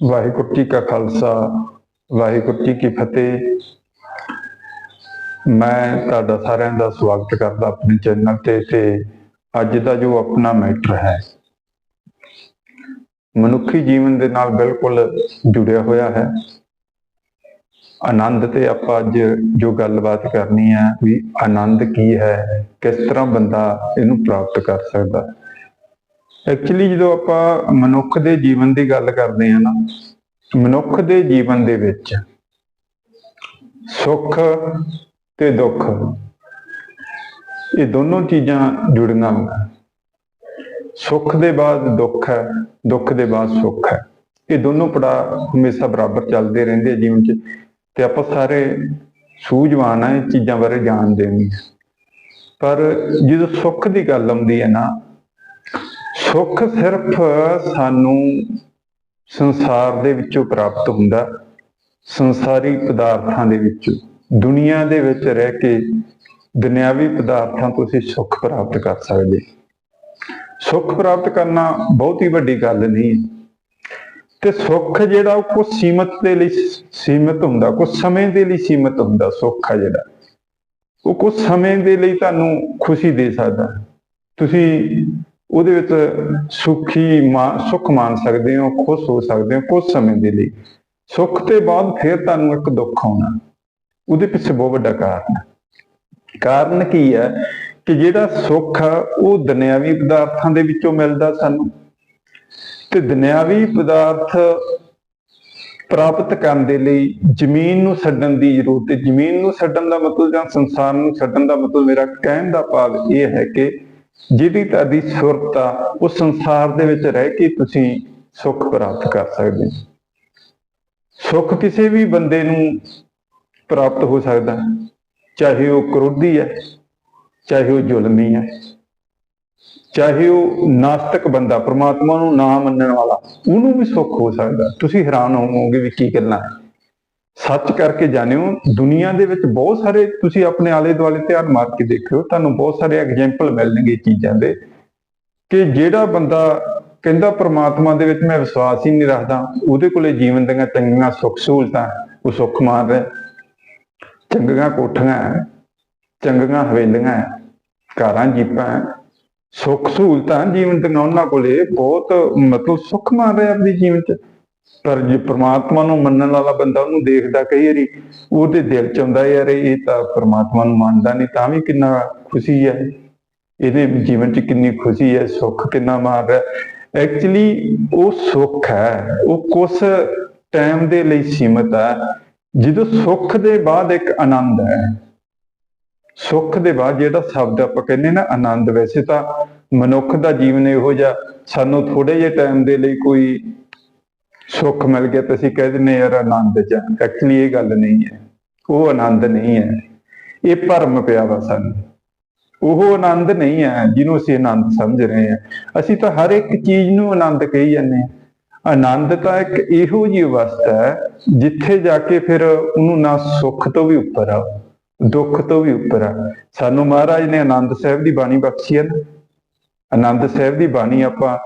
ਵਾਹਿਗੁਰੂ ਜੀ ਕਾ ਖਾਲਸਾ, ਵਾਹਿਗੁਰੂ ਜੀ ਕੀ ਫਤਿਹ। ਮੈਂ ਤੁਹਾਡਾ ਸਾਰਿਆਂ ਦਾ ਸਵਾਗਤ ਕਰਦਾ ਆਪਣੇ ਚੈਨਲ ਤੇ ਤੇ ਅੱਜ ਦਾ ਜੋ ਆਪਣਾ ਮੈਟਰ ਹੈ, ਮਨੁੱਖੀ ਜੀਵਨ ਦੇ ਨਾਲ ਬਿਲਕੁਲ ਜੁੜਿਆ ਹੋਇਆ ਹੈ। ਆਨੰਦ ਤੇ ਆਪਾਂ ਅੱਜ ਜੋ ਗੱਲਬਾਤ ਕਰਨੀ ਹੈ ਵੀ ਆਨੰਦ ਕੀ ਹੈ, ਕਿਸ ਤਰ੍ਹਾਂ ਬੰਦਾ ਇਹਨੂੰ ਪ੍ਰਾਪਤ ਕਰ ਸਕਦਾ। ਐਕਚੁਅਲੀ ਜਦੋਂ ਆਪਾਂ ਮਨੁੱਖ ਦੇ ਜੀਵਨ ਦੀ ਗੱਲ ਕਰਦੇ ਹਾਂ ਨਾ, ਮਨੁੱਖ ਦੇ ਜੀਵਨ ਦੇ ਵਿੱਚ ਸੁੱਖ ਤੇ ਦੁੱਖ, ਇਹ ਦੋਨੋਂ ਚੀਜ਼ਾਂ ਜੁੜੀਆਂ ਹੋਈਆਂ ਸੁੱਖ ਦੇ ਬਾਅਦ ਦੁੱਖ ਹੈ, ਦੁੱਖ ਦੇ ਬਾਅਦ ਸੁੱਖ ਹੈ। ਇਹ ਦੋਨੋਂ ਪੜਾ ਹਮੇਸ਼ਾ ਬਰਾਬਰ ਚੱਲਦੇ ਰਹਿੰਦੇ ਆ ਜੀਵਨ 'ਚ ਤੇ ਆਪਾਂ ਸਾਰੇ ਸੂਝਵਾਨ ਆ ਇਹ ਚੀਜ਼ਾਂ ਬਾਰੇ ਜਾਣਦੇ ਨਹੀਂ। ਪਰ ਜਦੋਂ ਸੁੱਖ ਦੀ ਗੱਲ ਆਉਂਦੀ ਹੈ ਨਾ ਸੁੱਖ ਸਿਰਫ ਸਾਨੂੰ ਸੰਸਾਰ ਦੇ ਵਿੱਚੋਂ ਪ੍ਰਾਪਤ ਹੁੰਦਾ। ਸੰਸਾਰੀ ਪਦਾਰਥਾਂ ਦੇ ਵਿੱਚੋਂ, ਦੁਨੀਆ ਦੇ ਵਿੱਚ ਰਹਿ ਕੇ ਦੁਨਿਆਵੀ ਪਦਾਰਥਾਂ ਤੋਂ ਅਸੀਂ ਸੁੱਖ ਪ੍ਰਾਪਤ ਕਰ ਸਕਦੇ। ਸੁੱਖ ਪ੍ਰਾਪਤ ਕਰਨਾ ਬਹੁਤ ਹੀ ਵੱਡੀ ਗੱਲ ਨਹੀਂ। ਹੈ ਤੇ ਸੁੱਖ ਜਿਹੜਾ ਉਹ ਕੁਝ ਸੀਮਤ ਦੇ ਲਈ ਸੀਮਤ ਹੁੰਦਾ ਕੁਝ ਸਮੇਂ ਦੇ ਲਈ ਸੀਮਤ ਹੁੰਦਾ, ਸੁੱਖ ਆ ਜਿਹੜਾ। ਉਹ ਕੁਝ ਸਮੇਂ ਦੇ ਲਈ ਤੁਹਾਨੂੰ ਖੁਸ਼ੀ ਦੇ ਸਕਦਾ। ਤੁਸੀਂ ਉਹਦੇ ਵਿੱਚ ਸੁਖੀ ਮਾਨ ਸੁੱਖ ਮਾਨ ਸਕਦੇ ਹੋ, ਖੁਸ਼ ਹੋ ਸਕਦੇ ਹੋ ਕੁਝ ਸਮੇਂ ਦੇ ਲਈ। ਸੁੱਖ ਤੇ ਬਾਅਦ ਫਿਰ ਤੁਹਾਨੂੰ ਇੱਕ ਦੁੱਖ ਆਉਣਾ। ਉਹਦੇ ਪਿੱਛੇ ਬਹੁਤ ਵੱਡਾ ਕਾਰਨ ਹੈ। ਕਾਰਨ ਕੀ ਹੈ ਕਿ ਜਿਹੜਾ ਸੁੱਖ ਆ, ਉਹ ਦੁਨਿਆਵੀ ਪਦਾਰਥਾਂ ਦੇ ਵਿੱਚੋਂ ਮਿਲਦਾ ਸਾਨੂੰ। ਤੇ ਦੁਨਿਆਵੀ ਪਦਾਰਥ ਪ੍ਰਾਪਤ ਕਰਨ ਦੇ ਲਈ ਜ਼ਮੀਨ ਨੂੰ ਛੱਡਣ ਦੀ ਜ਼ਰੂਰਤ ਹੈ। ਜ਼ਮੀਨ ਨੂੰ ਛੱਡਣ ਦਾ ਮਤਲਬ ਜਾਂ ਸੰਸਾਰ ਨੂੰ ਛੱਡਣ ਦਾ ਮਤਲਬ ਮੇਰਾ ਕਹਿਣ ਦਾ ਭਾਵ ਇਹ ਹੈ ਕਿ ਜਿਹਦੀ ਤੁਹਾਡੀ ਸੁਰਤ ਆ ਉਹ ਸੰਸਾਰ ਦੇ ਵਿੱਚ ਰਹਿ ਕੇ ਤੁਸੀਂ ਸੁੱਖ ਪ੍ਰਾਪਤ ਕਰ ਸਕਦੇ ਹੋ। ਸੁੱਖ ਕਿਸੇ ਵੀ ਬੰਦੇ ਨੂੰ ਪ੍ਰਾਪਤ ਹੋ ਸਕਦਾ ਚਾਹੇ ਉਹ ਕਰੋਧੀ ਹੈ, ਚਾਹੇ ਉਹ ਜ਼ੁਲਮੀ ਹੈ, ਚਾਹੇ ਉਹ ਨਾਸਤਕ ਬੰਦਾ, ਪ੍ਰਮਾਤਮਾ ਨੂੰ ਨਾ ਮੰਨਣ ਵਾਲਾ, ਉਹਨੂੰ ਵੀ ਸੁੱਖ ਹੋ ਸਕਦਾ। ਤੁਸੀਂ ਹੈਰਾਨ ਹੋਵੋਗੇ ਵੀ ਕੀ ਗੱਲਾਂ ਹੈ ਸੱਚ ਕਰਕੇ ਜਾਣਿਓ, ਦੁਨੀਆ ਦੇ ਵਿੱਚ ਬਹੁਤ ਸਾਰੇ ਤੁਸੀਂ ਆਪਣੇ ਆਲੇ ਦੁਆਲੇ ਧਿਆਨ ਮਾਰ ਕੇ ਦੇਖਿਓ, ਤੁਹਾਨੂੰ ਬਹੁਤ ਸਾਰੇ ਐਗਜੈਂਪਲ ਮਿਲਣਗੇ ਚੀਜ਼ਾਂ ਦੇ ਕਿ ਜਿਹੜਾ ਬੰਦਾ ਕਹਿੰਦਾ ਪ੍ਰਮਾਤਮਾ ਦੇ ਵਿੱਚ ਮੈਂ ਵਿਸ਼ਵਾਸ ਹੀ ਨਹੀਂ ਰੱਖਦਾ, ਉਹਦੇ ਕੋਲੇ ਜੀਵਨ ਦੀਆਂ ਚੰਗੀਆਂ ਸੁੱਖ ਸਹੂਲਤਾਂ ਉਹ ਸੁੱਖ ਮਾਰ ਰਿਹਾ ਚੰਗੀਆਂ ਕੋਠੀਆਂ ਚੰਗੀਆਂ ਹਵੇਲੀਆਂ ਘਰਾਂ ਜੀਪਾਂ ਸੁੱਖ ਸਹੂਲਤਾਂ ਜੀਵਨ ਦੀਆਂ ਉਹਨਾਂ ਕੋਲੇ ਬਹੁਤ ਮਤਲਬ ਸੁੱਖ ਮਾਰ ਰਿਹਾ ਆਪਣੀ ਜੀਵਨ 'ਚ। ਪਰ ਜੇ ਪ੍ਰਮਾਤਮਾ ਨੂੰ ਮੰਨਣ ਵਾਲਾ ਬੰਦਾ ਉਹਨੂੰ ਦੇਖਦਾ ਕਈ ਵਾਰੀ ਉਹਦੇ ਦਿਲ 'ਚ ਆਉਂਦਾ ਯਾਰ ਇਹ ਤਾਂ ਪ੍ਰਮਾਤਮਾ ਨੂੰ ਮੰਨਦਾ ਨਹੀਂ, ਤਾਂ ਵੀ ਕਿੰਨਾ ਖੁਸ਼ੀ ਹੈ। ਇਹਦੇ ਜੀਵਨ 'ਚ ਕਿੰਨੀ ਖੁਸ਼ੀ ਹੈ, ਸੁੱਖ ਕਿੰਨਾ ਮਾਰ ਰਿਹਾ ਐਕਚੁਅਲੀ ਉਹ ਸੁੱਖ ਹੈ, ਉਹ ਕੁਝ ਟਾਈਮ ਦੇ ਲਈ ਸੀਮਤ ਹੈ। ਜਦੋਂ ਸੁੱਖ ਦੇ ਬਾਅਦ ਇੱਕ ਆਨੰਦ ਹੈ, ਸੁੱਖ ਦੇ ਬਾਅਦ ਜਿਹੜਾ ਸ਼ਬਦ ਆਪਾਂ ਕਹਿੰਦੇ ਨਾ ਆਨੰਦ, ਵੈਸੇ ਤਾਂ ਮਨੁੱਖ ਦਾ ਜੀਵਨ ਇਹੋ ਜਿਹਾ, ਸਾਨੂੰ ਥੋੜੇ ਜਿਹੇ ਟਾਈਮ ਦੇ ਲਈ ਕੋਈ ਸੁੱਖ ਮਿਲ ਗਿਆ ਤੇ ਅਸੀਂ ਕਹਿ ਦਿੰਦੇ ਯਾਰ ਆਨੰਦ ਚ ਐਕਚੁਅਲੀ ਇਹ ਗੱਲ ਨਹੀਂ ਹੈ। ਉਹ ਆਨੰਦ ਨਹੀਂ ਹੈ। ਇਹ ਭਰਮ ਪਿਆ ਵਾ ਸਾਨੂੰ। ਉਹ ਆਨੰਦ ਨਹੀਂ ਹੈ ਜਿਹਨੂੰ ਅਸੀਂ ਆਨੰਦ ਸਮਝ ਰਹੇ ਹਾਂ। ਅਸੀਂ ਤਾਂ ਹਰ ਇੱਕ ਚੀਜ਼ ਨੂੰ ਆਨੰਦ ਕਹੀ ਜਾਂਦੇ ਹਾਂ। ਆਨੰਦ ਤਾਂ ਇੱਕ ਇਹੋ ਜਿਹੀ ਅਵਸਥਾ ਹੈ, ਜਿੱਥੇ ਜਾ ਕੇ ਫਿਰ ਉਹਨੂੰ ਨਾ ਸੁੱਖ ਤੋਂ ਵੀ ਉੱਪਰ ਆ, ਦੁੱਖ ਤੋਂ ਵੀ ਉੱਪਰ ਆ। ਸਾਨੂੰ ਮਹਾਰਾਜ ਨੇ ਆਨੰਦ ਸਾਹਿਬ ਦੀ ਬਾਣੀ ਬਖਸ਼ੀ ਹੈ ਨਾ। ਆਨੰਦ ਸਾਹਿਬ ਦੀ ਬਾਣੀ ਆਪਾਂ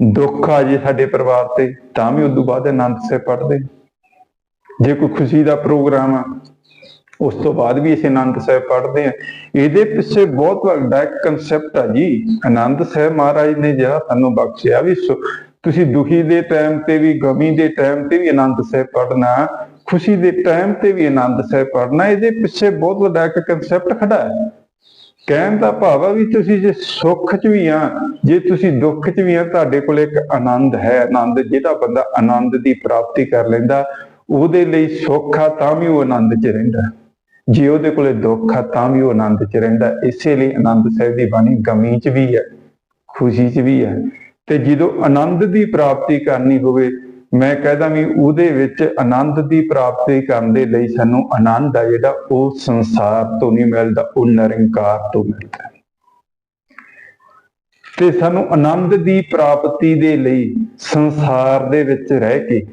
ਦੁੱਖ ਆ ਜੇ ਸਾਡੇ ਪਰਿਵਾਰ ਤੇ, ਤਾਂ ਵੀ ਉਦੋਂ ਬਾਅਦ ਆਨੰਦ ਸਾਹਿਬ ਪੜ੍ਹਦੇ ਜੇ ਕੋਈ ਖੁਸ਼ੀ ਦਾ ਪ੍ਰੋਗਰਾਮ ਆ, ਉਸ ਤੋਂ ਬਾਅਦ ਵੀ ਅਸੀਂ ਆਨੰਦ ਸਾਹਿਬ ਪੜ੍ਹਦੇ ਆ। ਇਹਦੇ ਪਿੱਛੇ ਬਹੁਤ ਵੱਡਾ ਕਨਸੈਪਟ ਆ ਜੀ। ਆਨੰਦ ਸਾਹਿਬ ਮਹਾਰਾਜ ਨੇ ਜਿਹੜਾ ਸਾਨੂੰ ਬਖਸ਼ਿਆ ਵੀ ਤੁਸੀਂ ਦੁਖੀ ਦੇ ਟਾਈਮ ਤੇ ਵੀ, ਗਮੀ ਦੇ ਟਾਈਮ ਤੇ ਵੀ ਆਨੰਦ ਸਾਹਿਬ ਪੜ੍ਹਨਾ, ਖੁਸ਼ੀ ਦੇ ਟਾਈਮ ਤੇ ਵੀ ਆਨੰਦ ਸਾਹਿਬ ਪੜ੍ਹਨਾ, ਇਹਦੇ ਪਿੱਛੇ ਬਹੁਤ ਵੱਡਾ ਇੱਕ ਕਨਸੈਪਟ ਖੜਾ ਹੈ। ਕਹਿਣ ਦਾ ਭਾਵ ਆ ਵੀ ਤੁਸੀਂ ਜੇ ਸੁੱਖ 'ਚ ਵੀ ਆ, ਜੇ ਤੁਸੀਂ ਦੁੱਖ 'ਚ ਵੀ ਆ, ਤੁਹਾਡੇ ਕੋਲ ਇੱਕ ਆਨੰਦ ਹੈ, ਆਨੰਦ ਜਿਹਦਾ ਬੰਦਾ ਆਨੰਦ ਦੀ ਪ੍ਰਾਪਤੀ ਕਰ ਲੈਂਦਾ, ਉਹਦੇ ਲਈ ਸੁੱਖ ਆ ਤਾਂ ਵੀ ਉਹ ਆਨੰਦ 'ਚ ਰਹਿੰਦਾ। ਜੇ ਉਹਦੇ ਕੋਲੇ ਦੁੱਖ ਆ ਤਾਂ ਵੀ ਉਹ ਆਨੰਦ 'ਚ ਰਹਿੰਦਾ। ਇਸੇ ਲਈ ਆਨੰਦ ਸਾਹਿਬ ਦੀ ਬਾਣੀ ਗਮੀ 'ਚ ਵੀ ਹੈ, ਖੁਸ਼ੀ 'ਚ ਵੀ ਹੈ। ਤੇ ਜਦੋਂ ਆਨੰਦ ਦੀ ਪ੍ਰਾਪਤੀ ਕਰਨੀ ਹੋਵੇ ਮੈਂ ਕਹਿੰਦਾ ਵੀ ਉਹਦੇ ਵਿੱਚ ਆਨੰਦ ਦੀ ਪ੍ਰਾਪਤੀ ਕਰਨ ਦੇ ਲਈ ਸਾਨੂੰ ਆਨੰਦ ਆ ਜਿਹੜਾ ਉਹ ਸੰਸਾਰ ਤੋਂ ਨਹੀਂ ਮਿਲਦਾ, ਉਹ ਨਿਰੰਕਾਰ ਤੋਂ ਮਿਲਦਾ। ਤੇ ਸਾਨੂੰ ਆਨੰਦ ਦੀ ਪ੍ਰਾਪਤੀ ਦੇ ਲਈ ਸੰਸਾਰ ਦੇ ਵਿੱਚ ਰਹਿ ਕੇ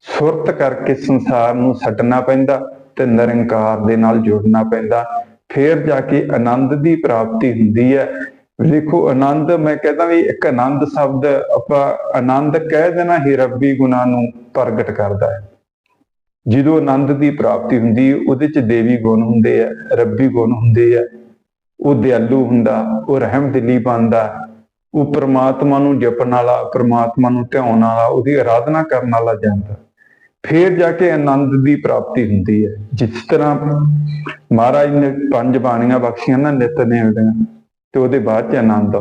ਸੁਰਤ ਕਰਕੇ ਸੰਸਾਰ ਨੂੰ ਛੱਡਣਾ ਪੈਂਦਾ ਤੇ ਨਿਰੰਕਾਰ ਦੇ ਨਾਲ ਜੁੜਨਾ ਪੈਂਦਾ। ਫੇਰ ਜਾ ਕੇ ਆਨੰਦ ਦੀ ਪ੍ਰਾਪਤੀ ਹੁੰਦੀ ਹੈ। ਦੇਖੋ ਆਨੰਦ, ਮੈਂ ਕਹਿੰਦਾ ਵੀ ਇੱਕ ਆਨੰਦ ਸ਼ਬਦ ਆਪਾਂ ਆਨੰਦ ਕਹਿ ਦੇਣਾ ਹੀ ਰੱਬੀ ਗੁਣਾ ਨੂੰ ਪ੍ਰਗਟ ਕਰਦਾ ਹੈ। ਜਦੋਂ ਆਨੰਦ ਦੀ ਪ੍ਰਾਪਤੀ ਹੁੰਦੀ ਉਹਦੇ ਚ ਦੇਵੀ ਗੁਣ ਹੁੰਦੇ ਆ, ਰੱਬੀ ਗੁਣ ਹੁੰਦੇ ਆ, ਉਹ ਦਿਆਲੂ ਹੁੰਦਾ, ਉਹ ਰਹਿਮ ਰਹਿਮਦਿਲੀ ਬਣਦਾ, ਉਹ ਪ੍ਰਮਾਤਮਾ ਨੂੰ ਜਪਣ ਵਾਲਾ, ਪ੍ਰਮਾਤਮਾ ਨੂੰ ਧਿਆਉਣ ਵਾਲਾ, ਉਹਦੀ ਆਰਾਧਨਾ ਕਰਨ ਵਾਲਾ ਜਾਂਦਾ। ਫੇਰ ਜਾ ਕੇ ਆਨੰਦ ਦੀ ਪ੍ਰਾਪਤੀ ਹੁੰਦੀ ਹੈ। ਜਿਸ ਤਰ੍ਹਾਂ ਮਹਾਰਾਜ ਨੇ ਪੰਜ ਬਾਣੀਆਂ ਬਖਸ਼ੀਆਂ ਨਾ ਨਿਤਨੇਮ ਦੀਆਂ ਤੇ ਉਹਦੇ ਬਾਅਦ ਚ ਆਨੰਦ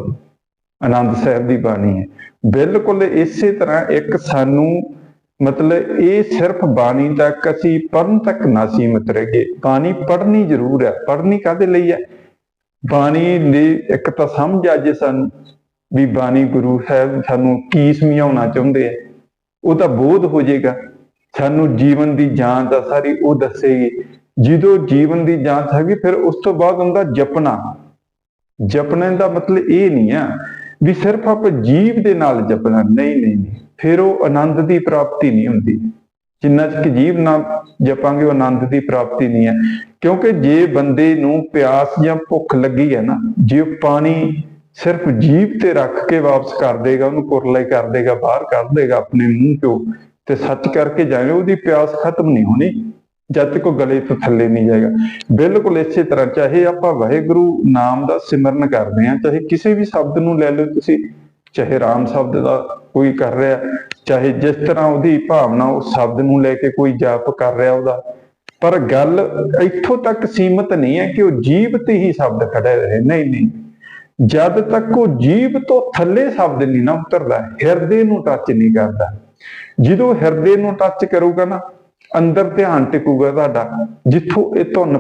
ਆਨੰਦ ਸਾਹਿਬ ਦੀ ਬਾਣੀ ਹੈ। ਬਿਲਕੁਲ ਇਸੇ ਤਰ੍ਹਾਂ ਇੱਕ ਸਾਨੂੰ ਮਤਲਬ ਇਹ ਸਿਰਫ ਬਾਣੀ ਤੱਕ ਅਸੀਂ ਪੜਨ ਤੱਕ ਨਾ ਸੀਮਤ ਰਹਿ ਬਾਣੀ ਪੜਨੀ ਜ਼ਰੂਰ ਹੈ। ਪੜਨੀ ਕਾਦੇ ਲਈ ਹੈ? ਬਾਣੀ ਦੀ ਇੱਕ ਤਾਂ ਸਮਝ ਆ ਜੇ ਸਾਨੂੰ ਵੀ ਬਾਣੀ ਗੁਰੂ ਸਾਹਿਬ ਸਾਨੂੰ ਕੀ ਸਮਝਾਉਣਾ ਚਾਹੁੰਦੇ ਆ। ਉਹ ਤਾਂ ਬੋਧ ਹੋ ਜਾਏਗਾ। ਸਾਨੂੰ ਜੀਵਨ ਦੀ ਜਾਂਚ ਆ ਸਾਰੀ ਉਹ ਦੱਸੇਗੀ। ਜਦੋਂ ਜੀਵਨ ਦੀ ਜਾਂਚ ਹੈਗੀ ਫਿਰ ਉਸ ਤੋਂ ਬਾਅਦ ਹੁੰਦਾ ਜਪਣਾ। ਜਪਣੇ ਦਾ ਮਤਲਬ ਇਹ ਨਹੀਂ ਆ ਵੀ ਸਿਰਫ ਆਪ ਜੀਵ ਦੇ ਨਾਲ ਜਪਣਾ, ਨਹੀਂ ਨਹੀਂ ਨਹੀਂ। ਫਿਰ ਉਹ ਆਨੰਦ ਦੀ ਪ੍ਰਾਪਤੀ ਨਹੀਂ ਹੁੰਦੀ। ਜਿੰਨਾ ਚਿਰ ਜੀਵ ਨਾਲ ਜਪਾਂਗੇ, ਉਹ ਆਨੰਦ ਦੀ ਪ੍ਰਾਪਤੀ ਨਹੀਂ ਹੈ। ਕਿਉਂਕਿ ਜੇ ਬੰਦੇ ਨੂੰ ਪਿਆਸ ਜਾਂ ਭੁੱਖ ਲੱਗੀ ਹੈ ਨਾ, ਜੇ ਉਹ ਪਾਣੀ ਸਿਰਫ ਜੀਭ ਤੇ ਰੱਖ ਕੇ ਵਾਪਸ ਕਰ ਦੇਗਾ, ਉਹਨੂੰ ਕੁਰਲੇ ਕਰ ਦੇਗਾ, ਬਾਹਰ ਕਰ ਦੇਗਾ, ਆਪਣੇ ਮੂੰਹ ਚੋਂ, ਤੇ ਸੱਚ ਕਰਕੇ ਜਾਵੇ, ਉਹਦੀ ਪਿਆਸ ਖਤਮ ਨਹੀਂ ਹੋਣੀ। ਜਦ ਤੱਕ ਉਹ ਗਲੇ ਤੋਂ ਥੱਲੇ ਨਹੀਂ ਜਾਏਗਾ। ਬਿਲਕੁਲ ਇਸੇ ਤਰ੍ਹਾਂ, ਚਾਹੇ ਆਪਾਂ ਵਾਹਿਗੁਰੂ ਨਾਮ ਦਾ ਸਿਮਰਨ ਕਰਦੇ ਹਾਂ, ਚਾਹੇ ਕਿਸੇ ਵੀ ਸ਼ਬਦ ਨੂੰ ਲੈ ਲਓ ਤੁਸੀਂ, ਚਾਹੇ ਰਾਮ ਸ਼ਬਦ ਦਾ ਕੋਈ ਕਰ ਰਿਹਾ, ਚਾਹੇ ਜਿਸ ਤਰ੍ਹਾਂ ਉਹਦੀ ਭਾਵਨਾ ਉਸ ਸ਼ਬਦ ਨੂੰ ਲੈ ਕੇ ਕੋਈ ਜਾਪ ਕਰ ਰਿਹਾ ਉਹਦਾ। ਪਰ ਗੱਲ ਇੱਥੋਂ ਤੱਕ ਸੀਮਤ ਨਹੀਂ ਹੈ ਕਿ ਉਹ ਜੀਵ ਤੇ ਹੀ ਸ਼ਬਦ ਖੜੇ ਰਹੇ। ਨਹੀਂ ਨਹੀਂ। ਜਦ ਤੱਕ ਉਹ ਜੀਵ ਤੋਂ ਥੱਲੇ ਸ਼ਬਦ ਨਹੀਂ ਨਾ ਉਤਰਦਾ, ਹਿਰਦੇ ਨੂੰ ਟੱਚ ਨਹੀਂ ਕਰਦਾ। ਜਦੋਂ ਹਿਰਦੇ ਨੂੰ ਟੱਚ ਕਰੂਗਾ ਨਾ ਅੰਦਰ ਧਿਆਨ ਟਿਕੂਗਾ ਤੁਹਾਡਾ ਜਿੱਥੋਂ ਇਹ ਧੁਨ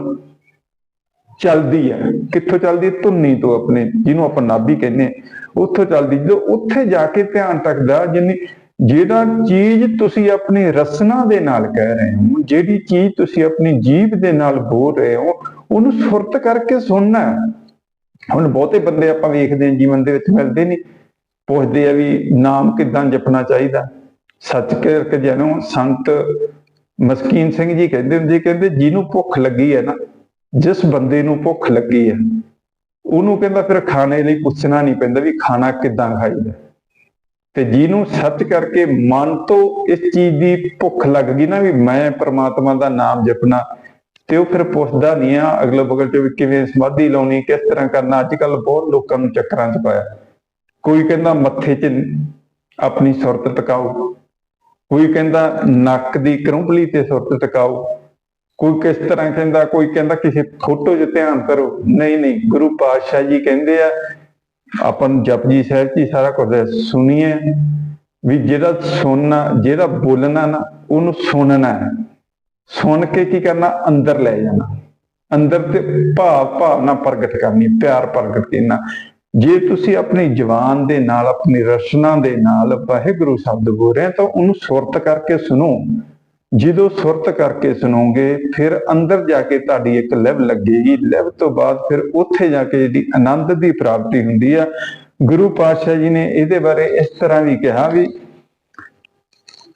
ਚੱਲਦੀ ਹੈ ਕਿੱਥੋਂ ਚੱਲਦੀ ਹੈ? ਧੁੰਨੀ ਤੋਂ ਆਪਣੇ ਜਿਹਨੂੰ ਆਪਾਂ ਨਾਭੀ ਕਹਿੰਦੇ ਹਾਂ, ਉੱਥੋਂ ਚੱਲਦੀ ਜਦੋਂ ਉੱਥੇ ਜਾ ਕੇ ਧਿਆਨ ਟਕਦਾ ਜਿੰਨੀ ਜਿਹੜਾ ਚੀਜ਼ ਤੁਸੀਂ ਆਪਣੀ ਰਸਨਾ ਦੇ ਨਾਲ ਕਹਿ ਰਹੇ ਹੋ ਜਿਹੜੀ ਚੀਜ਼ ਤੁਸੀਂ ਆਪਣੀ ਜੀਭ ਦੇ ਨਾਲ ਬੋਲ ਰਹੇ ਹੋ ਉਹਨੂੰ ਸੁਰਤ ਕਰਕੇ ਸੁਣਨਾ ਹੁਣ ਬਹੁਤੇ ਬੰਦੇ ਆਪਾਂ ਵੇਖਦੇ ਹਾਂ ਜੀਵਨ ਦੇ ਵਿੱਚ ਮਿਲਦੇ ਨਹੀਂ। ਪੁੱਛਦੇ ਆ ਵੀ ਨਾਮ ਕਿਦਾਂ ਜਪਣਾ ਚਾਹੀਦਾ? ਸੱਚ ਕਰਕੇ ਜਿਹਨੂੰ ਸੰਤ ਮਸਕੀਨ ਸਿੰਘ ਜੀ ਕਹਿੰਦੇ ਹੁੰਦੇ, ਕਹਿੰਦੇ ਜਿਹਨੂੰ ਭੁੱਖ ਲੱਗੀ ਹੈ ਨਾ, ਜਿਸ ਬੰਦੇ ਨੂੰ ਭੁੱਖ ਲੱਗੀ ਹੈ, ਉਹਨੂੰ ਕਹਿੰਦਾ ਫਿਰ ਖਾਣੇ ਲਈ ਪੁੱਛਣਾ ਨਹੀਂ ਪੈਂਦਾ ਵੀ ਖਾਣਾ ਕਿੱਦਾਂ ਖਾਈਦਾ। ਤੇ ਜਿਹਨੂੰ ਸੱਚ ਕਰਕੇ ਮਨ ਤੋਂ ਇਸ ਚੀਜ਼ ਦੀ ਭੁੱਖ ਲੱਗ ਗਈ ਨਾ ਵੀ ਮੈਂ ਪ੍ਰਮਾਤਮਾ ਦਾ ਨਾਮ ਜਪਣਾ, ਤੇ ਉਹ ਫਿਰ ਪੁੱਛਦਾ ਨਹੀਂ ਆ, ਅਗਲੇ ਬਗਲ ਚ ਵੀ ਕਿਵੇਂ ਸਮਾਧੀ ਲਾਉਣੀ, ਕਿਸ ਤਰ੍ਹਾਂ ਕਰਨਾ ਅੱਜ ਕੱਲ ਬਹੁਤ ਲੋਕਾਂ ਨੂੰ ਚੱਕਰਾਂ ਚ ਪਾਇਆ। ਕੋਈ ਕਹਿੰਦਾ ਮੱਥੇ 'ਚ ਆਪਣੀ ਸੁਰਤ ਟਿਕਾਓ ਕੋਈ ਕਹਿੰਦਾ ਨੱਕ ਦੀ ਕਰੂੰਪਲੀ ਤੇ ਸੁਰਤ ਟਿਕਾਓ ਕੋਈ ਕਿਸ ਤਰ੍ਹਾਂ ਕਹਿੰਦਾ, ਕੋਈ ਕਹਿੰਦਾ ਕਿਸੇ ਫੋਟੋ 'ਚ ਧਿਆਨ ਕਰੋ। ਨਹੀਂ ਨਹੀਂ, ਗੁਰੂ ਪਾਤਸ਼ਾਹ ਜੀ ਕਹਿੰਦੇ ਆ, ਆਪਾਂ ਨੂੰ ਜਪਜੀ ਸਾਹਿਬ 'ਚ ਹੀ ਸਾਰਾ ਕੁਝ ਹੈ। ਸੁਣੀਏ, ਵੀ ਜਿਹੜਾ ਸੁਣਨਾ, ਜਿਹਦਾ ਬੋਲਣਾ ਨਾ, ਉਹਨੂੰ ਸੁਣਨਾ ਹੈ। ਸੁਣ ਕੇ ਕੀ ਕਰਨਾ? ਅੰਦਰ ਲੈ ਜਾਣਾ। ਅੰਦਰ ਤੇ ਭਾਵ ਭਾਵਨਾ ਪ੍ਰਗਟ ਕਰਨੀ, ਪਿਆਰ ਪ੍ਰਗਟ ਕਰਨਾ। ਜੇ ਤੁਸੀਂ ਆਪਣੀ ਜ਼ੁਬਾਨ ਦੇ ਨਾਲ, ਆਪਣੀ ਰਚਨਾ ਦੇ ਨਾਲ ਵਾਹਿਗੁਰੂ ਸ਼ਬਦ ਬੋਲ ਰਹੇ ਤਾਂ ਉਹਨੂੰ ਸੁਰਤ ਕਰਕੇ ਸੁਣੋ। ਜਦੋਂ ਸੁਰਤ ਕਰਕੇ ਸੁਣੋਗੇ, ਫਿਰ ਅੰਦਰ ਜਾ ਕੇ ਤੁਹਾਡੀ ਇੱਕ ਲਿਵ ਲੱਗੇਗੀ। ਲਿਵ ਤੋਂ ਬਾਅਦ ਫਿਰ ਉੱਥੇ ਜਾ ਕੇ ਜਿਹੜੀ ਆਨੰਦ ਦੀ ਪ੍ਰਾਪਤੀ ਹੁੰਦੀ ਆ। ਗੁਰੂ ਪਾਤਸ਼ਾਹ ਜੀ ਨੇ ਇਹਦੇ ਬਾਰੇ ਇਸ ਤਰ੍ਹਾਂ ਵੀ ਕਿਹਾ ਵੀ,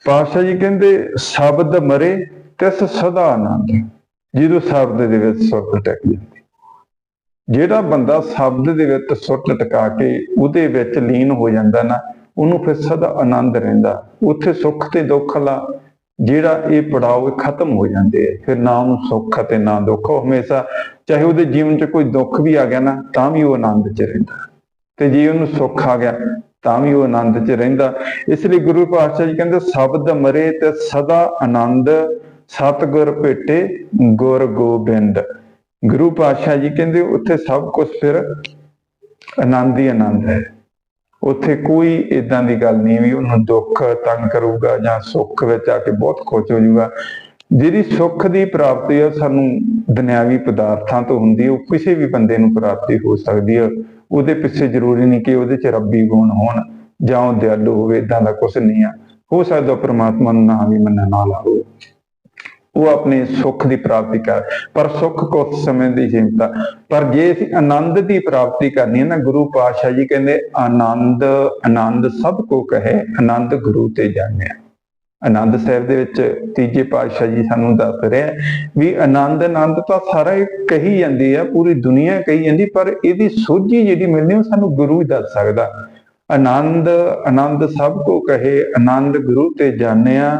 ਪਾਤਸ਼ਾਹ ਜੀ ਕਹਿੰਦੇ, ਸ਼ਬਦ ਮਰੇ ਤਿਸ ਸਦਾ ਆਨੰਦ। ਜਦੋਂ ਸ਼ਬਦ ਦੇ ਵਿੱਚ ਸੁਰਤ ਟਿਕ ਜਾਂਦੀ ਜਿਹੜਾ ਬੰਦਾ ਸ਼ਬਦ ਦੇ ਵਿੱਚ ਸੁਰਤ ਟਿਕਾ ਕੇ ਉਹਦੇ ਵਿੱਚ ਲੀਨ ਹੋ ਜਾਂਦਾ ਨਾ, ਉਹਨੂੰ ਫਿਰ ਸਦਾ ਆਨੰਦ ਰਹਿੰਦਾ। ਉੱਥੇ ਸੁੱਖ ਤੇ ਦੁੱਖ ਲਾ, ਜਿਹੜਾ ਇਹ ਪੜਾਅ ਖਤਮ ਹੋ ਜਾਂਦੇ ਆ। ਫਿਰ ਨਾ ਉਹਨੂੰ ਸੁੱਖ ਅਤੇ ਨਾ ਦੁੱਖ। ਹਮੇਸ਼ਾ ਚਾਹੇ ਉਹਦੇ ਜੀਵਨ 'ਚ ਕੋਈ ਦੁੱਖ ਵੀ ਆ ਗਿਆ ਨਾ, ਤਾਂ ਵੀ ਉਹ ਆਨੰਦ 'ਚ ਰਹਿੰਦਾ। ਤੇ ਜੇ ਉਹਨੂੰ ਸੁੱਖ ਆ ਗਿਆ, ਤਾਂ ਵੀ ਉਹ ਆਨੰਦ 'ਚ ਰਹਿੰਦਾ। ਇਸ ਲਈ ਗੁਰੂ ਪਾਤਸ਼ਾਹ ਜੀ ਕਹਿੰਦੇ, ਸ਼ਬਦ ਮਰੇ ਤੇ ਸਦਾ ਆਨੰਦ, ਸਤਿਗੁਰ ਭੇਟੇ ਗੁਰ ਗੋਬਿੰਦ। ਗੁਰੂ ਪਾਤਸ਼ਾਹ ਜੀ ਕਹਿੰਦੇ, ਉੱਥੇ ਸਭ ਕੁਝ ਫਿਰ ਆਨੰਦ ਹੀ ਆਨੰਦ ਹੈ। ਉੱਥੇ ਕੋਈ ਇਦਾਂ ਦੀ ਗੱਲ ਨਹੀਂ ਵੀ ਉਹਨੂੰ ਦੁੱਖ ਤੰਗ ਕਰੂਗਾ ਜਾਂ ਸੁੱਖ ਵਿੱਚ ਆ ਕੇ ਬਹੁਤ ਖੁਸ਼ ਹੋ ਜਾਊਗਾ। ਜਿਹੜੀ ਸੁੱਖ ਦੀ ਪ੍ਰਾਪਤੀ ਆ, ਸਾਨੂੰ ਦੁਨਿਆਵੀ ਪਦਾਰਥਾਂ ਤੋਂ ਹੁੰਦੀ ਉਹ ਕਿਸੇ ਵੀ ਬੰਦੇ ਨੂੰ ਪ੍ਰਾਪਤੀ ਹੋ ਸਕਦੀ ਹੈ ਉਹਦੇ ਪਿੱਛੇ ਜ਼ਰੂਰੀ ਨਹੀਂ ਕਿ ਉਹਦੇ 'ਚ ਰੱਬੀ ਗੁਣ ਹੋਣ ਜਾਂ ਉਹ ਦਿਆਲੂ ਹੋਵੇ ਇਦਾਂ ਦਾ ਕੁਝ ਨਹੀਂ ਆ। ਹੋ ਸਕਦਾ ਪਰਮਾਤਮਾ ਨੂੰ ਨਾ ਵੀ ਮੰਨਣ ਵਾਲਾ ਹੋਵੇ ਉਹ ਆਪਣੇ ਸੁੱਖ ਦੀ ਪ੍ਰਾਪਤੀ ਕਰ, ਪਰ ਸੁੱਖ ਕੁਝ ਸਮੇਂ ਦੀ ਸੀਮਤ ਪਰ ਜੇ ਅਸੀਂ ਆਨੰਦ ਦੀ ਪ੍ਰਾਪਤੀ ਕਰਨੀ ਹੈ ਨਾ, ਗੁਰੂ ਪਾਤਸ਼ਾਹ ਜੀ ਕਹਿੰਦੇ, ਆਨੰਦ ਆਨੰਦ ਸਭ ਕੋ ਕਹੇ, ਆਨੰਦ ਗੁਰੂ ਤੇ ਜਾਣਿਆ। ਆਨੰਦ ਸਾਹਿਬ ਦੇ ਵਿੱਚ ਤੀਜੇ ਪਾਤਸ਼ਾਹ ਜੀ ਸਾਨੂੰ ਦੱਸ ਰਿਹਾ ਵੀ ਆਨੰਦ ਆਨੰਦ ਤਾਂ ਸਾਰਾ ਇਹ ਕਹੀ ਜਾਂਦੀ ਆ, ਪੂਰੀ ਦੁਨੀਆ ਕਹੀ ਜਾਂਦੀ, ਪਰ ਇਹਦੀ ਸੋਝੀ ਜਿਹੜੀ ਮਿਲਣੀ ਉਹ ਸਾਨੂੰ ਗੁਰੂ ਹੀ ਦੱਸ ਸਕਦਾ। ਆਨੰਦ ਆਨੰਦ ਸਭ ਕੋ ਕਹੇ, ਆਨੰਦ ਗੁਰੂ ਤੇ ਜਾਣਿਆ।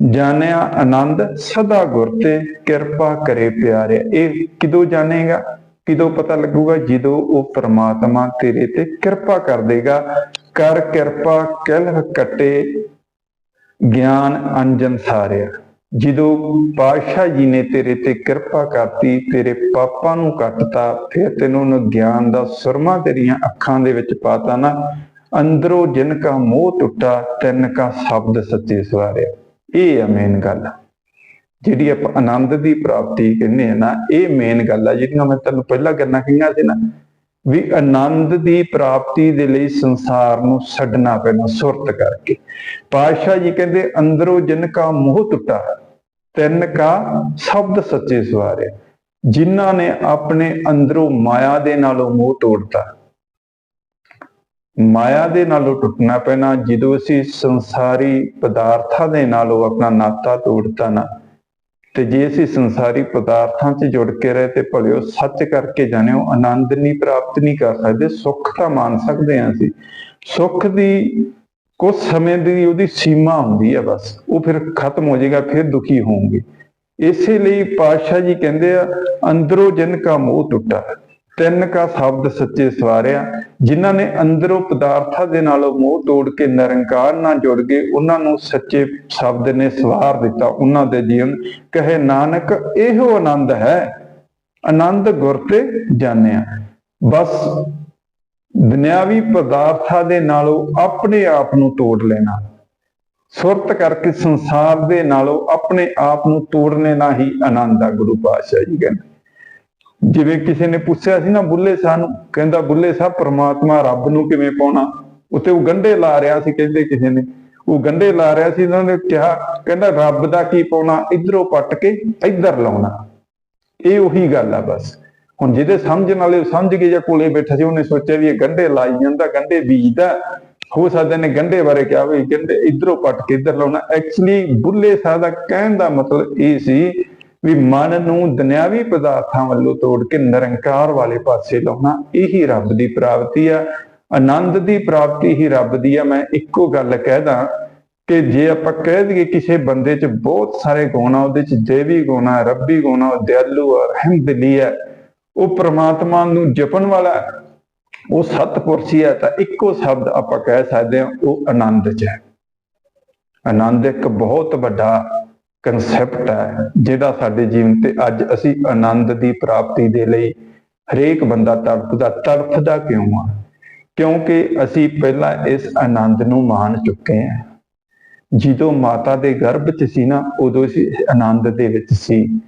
ਜਾਣਿਆ ਆਨੰਦ, ਸਦਾ ਗੁਰ ਤੇ ਕਿਰਪਾ ਕਰੇ ਪਿਆਰੇ। ਇਹ ਕਿਦੋਂ ਜਾਣੇਗਾ? ਕਿਦੋਂ ਪਤਾ ਲੱਗੂਗਾ? ਜਦੋਂ ਉਹ ਪ੍ਰਮਾਤਮਾ ਤੇਰੇ ਤੇ ਕਿਰਪਾ ਕਰ ਦੇਗਾ। ਕਰ ਕਿਰਪਾ, ਕਿਲਹ ਕਟੇ ਗਿਆਨ ਅੰਜਨ ਸਾਰਿਆ। ਜਦੋਂ ਪਾਤਸ਼ਾਹ ਜੀ ਨੇ ਤੇਰੇ ਤੇ ਕਿਰਪਾ ਕਰਤੀ, ਤੇਰੇ ਪਾਪਾਂ ਨੂੰ ਕੱਟਤਾ, ਫਿਰ ਤੈਨੂੰ ਉਹਨੂੰ ਗਿਆਨ ਦਾ ਸੁਰਮਾ ਤੇਰੀਆਂ ਅੱਖਾਂ ਦੇ ਵਿੱਚ ਪਾਤਾ ਨਾ, ਅੰਦਰੋਂ ਜਿਨ ਕਾ ਮੋਹ ਟੁੱਟਾ, ਤਿੰਨ ਕਾ ਸ਼ਬਦ ਸੱਚੇ ਸਵਾਰਿਆ। ਇਹ ਆ ਮੇਨ ਗੱਲ। ਜਿਹੜੀ ਆਪਾਂ ਆਨੰਦ ਦੀ ਪ੍ਰਾਪਤੀ ਕਹਿੰਦੇ ਆ ਨਾ, ਇਹ ਮੇਨ ਗੱਲ ਆ ਜਿਹੜੀਆਂ ਮੈਂ ਤੁਹਾਨੂੰ ਪਹਿਲਾਂ ਗੱਲਾਂ ਕਹੀਆਂ ਸੀ ਨਾ, ਵੀ ਆਨੰਦ ਦੀ ਪ੍ਰਾਪਤੀ ਦੇ ਲਈ ਸੰਸਾਰ ਨੂੰ ਛੱਡਣਾ ਪੈਣਾ ਸੁਰਤ ਕਰਕੇ। ਪਾਤਸ਼ਾਹ ਜੀ ਕਹਿੰਦੇ, ਅੰਦਰੋਂ ਜਿਨ ਕਾ ਮੋਹ ਟੁੱਟਾ, ਤਿੰਨ ਕਾ ਸ਼ਬਦ ਸੱਚੇ ਸਵਾਰੇ। ਜਿਨ੍ਹਾਂ ਨੇ ਆਪਣੇ ਅੰਦਰੋਂ ਮਾਇਆ ਦੇ ਨਾਲੋਂ ਮੋਹ ਤੋੜਤਾ। ਮਾਇਆ ਦੇ ਨਾਲੋਂ ਟੁੱਟਣਾ ਪੈਣਾ, ਜਦੋਂ ਅਸੀਂ ਸੰਸਾਰੀ ਪਦਾਰਥਾਂ ਦੇ ਨਾਲੋਂ ਆਪਣਾ ਨਾਤਾ ਤੋੜਤਾ ਨਾ, ਤੇ ਜੇ ਅਸੀਂ ਸੰਸਾਰੀ ਪਦਾਰਥਾਂ 'ਚ ਜੁੜ ਕੇ ਰਹੇ ਤੇ ਭਲਿਓ ਸੱਚ ਕਰਕੇ ਜਾਣਿਓ ਆਨੰਦ ਨਹੀਂ, ਪ੍ਰਾਪਤ ਨਹੀਂ ਕਰ ਸਕਦੇ, ਸੁੱਖ ਤਾਂ ਮਾਣ ਸਕਦੇ ਹਾਂ ਅਸੀਂ। ਸੁੱਖ ਦੀ ਕੁਝ ਸਮੇਂ ਦੀ ਉਹਦੀ ਸੀਮਾ ਹੁੰਦੀ ਹੈ ਬਸ, ਉਹ ਫਿਰ ਖਤਮ ਹੋ ਜਾਏਗਾ, ਫਿਰ ਦੁਖੀ ਹੋਵਾਂਗੇ ਇਸੇ ਲਈ ਪਾਤਸ਼ਾਹ ਜੀ ਕਹਿੰਦੇ ਆ, ਅੰਦਰੋਂ ਜਿਨ ਕਾ ਮੋਹ ਟੁੱਟਾ। ਤਿੰਨ ਕਾ ਸ਼ਬਦ ਸੱਚੇ ਸਵਾਰਿਆ, ਜਿਨ੍ਹਾਂ ਨੇ ਅੰਦਰੋਂ ਪਦਾਰਥਾਂ ਦੇ ਨਾਲੋਂ ਮੋਹ ਤੋੜ ਕੇ ਨਿਰੰਕਾਰ ਨਾਲ ਜੁੜ ਗਏ, ਉਹਨਾਂ ਨੂੰ ਸੱਚੇ ਸ਼ਬਦ ਨੇ ਸਵਾਰ ਦਿੱਤਾ, ਉਹਨਾਂ ਦੇ ਜੀਵਨ। ਕਹੇ ਨਾਨਕ, ਇਹੋ ਆਨੰਦ ਹੈ। ਆਨੰਦ ਗੁਰ ਤੇ ਜਾਣਿਆ। ਬਸ ਦੁਨਿਆਵੀ ਪਦਾਰਥਾਂ ਦੇ ਨਾਲੋਂ ਆਪਣੇ ਆਪ ਨੂੰ ਤੋੜ ਲੈਣਾ। ਸੁਰਤ ਕਰਕੇ ਸੰਸਾਰ ਦੇ ਨਾਲੋਂ ਆਪਣੇ ਆਪ ਨੂੰ ਤੋੜਨੇ ਨਾਲ ਹੀ ਆਨੰਦ ਆ, ਗੁਰੂ ਪਾਤਸ਼ਾਹ ਜੀ ਕਹਿੰਦੇ। ਜਿਵੇਂ ਕਿਸੇ ਨੇ ਪੁੱਛਿਆ ਸੀ ਨਾ ਬੁੱਲੇ ਸ਼ਾਹ ਨੂੰ, ਕਹਿੰਦਾ ਬੁੱਲੇ ਸਾਹਿਬ ਪ੍ਰਮਾਤਮਾ ਰੱਬ ਨੂੰ ਕਿਵੇਂ ਪਾਉਣਾ? ਉੱਤੇ ਉਹ ਗੰਢੇ ਲਾ ਰਿਹਾ ਸੀ ਕਹਿੰਦੇ ਕਿਸੇ ਨੇ। ਉਹ ਗੰਢੇ ਲਾ ਰਿਹਾ ਸੀ, ਉਹਨਾਂ ਨੇ ਕਿਹਾ, ਕਹਿੰਦਾ ਰੱਬ ਦਾ ਕੀ ਪਾਉਣਾ? ਇਧਰੋਂ ਪੱਟ ਕੇ ਇੱਧਰ ਲਾਉਣਾ। ਇਹ ਉਹੀ ਗੱਲ ਆ ਬਸ। ਹੁਣ ਜਿਹਦੇ ਸਮਝਣ ਵਾਲੇ ਉਹ ਸਮਝ ਗਏ ਜਾਂ ਕੋਲੇ ਬੈਠਾ ਸੀ, ਉਹਨੇ ਸੋਚਿਆ ਵੀ ਇਹ ਗੰਢੇ ਲਾਈ ਜਾਂਦਾ, ਗੰਢੇ ਬੀਜਦਾ। ਹੋ ਸਕਦਾ ਨੇ ਗੰਢੇ ਬਾਰੇ ਕਿਹਾ ਵੀ ਗੰਢੇ ਇਧਰੋਂ ਪੱਟ ਕੇ ਇੱਧਰ ਲਾਉਣਾ। ਐਕਚੁਅਲੀ ਬੁੱਲੇ ਸ਼ਾਹ ਦਾ ਕਹਿਣ ਦਾ ਮਤਲਬ ਇਹ ਸੀ ਵੀ ਮਨ ਨੂੰ ਦੁਨਿਆਵੀ ਪਦਾਰਥਾਂ ਵੱਲੋਂ ਤੋੜ ਕੇ ਨਿਰੰਕਾਰ ਵਾਲੇ ਪਾਸੇ ਲਾਉਣਾ, ਇਹੀ ਰੱਬ ਦੀ ਪ੍ਰਾਪਤੀ ਆ। ਆਨੰਦ ਦੀ ਪ੍ਰਾਪਤੀ ਹੀ ਰੱਬ ਦੀ ਆ। ਮੈਂ ਇੱਕੋ ਗੱਲ ਕਹਿਦਾ ਕਿ ਜੇ ਆਪਾਂ ਕਹਿ ਦਈਏ ਕਿਸੇ ਬੰਦੇ 'ਚ ਬਹੁਤ ਸਾਰੇ ਗੁਣ ਆ, ਉਹਦੇ 'ਚ ਦੇਵੀ ਗੁਣ ਆ, ਰੱਬੀ ਗੁਣ ਆ, ਉਹ ਦਿਆਲੂ ਆ, ਰਹਿਮਦਿਲੀ ਆ, ਉਹ ਪ੍ਰਮਾਤਮਾ ਨੂੰ ਜਪਣ ਵਾਲਾ, ਉਹ ਸਤਪੁਰਸ਼ੀ ਹੈ ਤਾਂ ਇੱਕੋ ਸ਼ਬਦ ਆਪਾਂ ਕਹਿ ਸਕਦੇ ਹਾਂ, ਉਹ ਆਨੰਦ 'ਚ ਹੈ। ਆਨੰਦ ਇੱਕ ਬਹੁਤ ਵੱਡਾ ਕਨਸੈਪਟ ਹੈ ਜਿਹੜਾ ਸਾਡੇ ਜੀਵਨ ਤੇ ਅੱਜ ਅਸੀਂ ਆਨੰਦ ਦੀ ਪ੍ਰਾਪਤੀ ਦੇ ਲਈ ਹਰੇਕ ਬੰਦਾ ਤੜਫਦਾ ਤੜਫਦਾ ਕਿਉਂ ਆ? ਕਿਉਂਕਿ ਅਸੀਂ ਪਹਿਲਾਂ ਇਸ ਆਨੰਦ ਨੂੰ ਮਾਣ ਚੁੱਕੇ ਹਾਂ। ਜਦੋਂ ਮਾਤਾ ਦੇ ਗਰਭ 'ਚ ਸੀ ਨਾ, ਉਦੋਂ ਅਸੀਂ ਆਨੰਦ ਦੇ ਵਿੱਚ ਸੀ।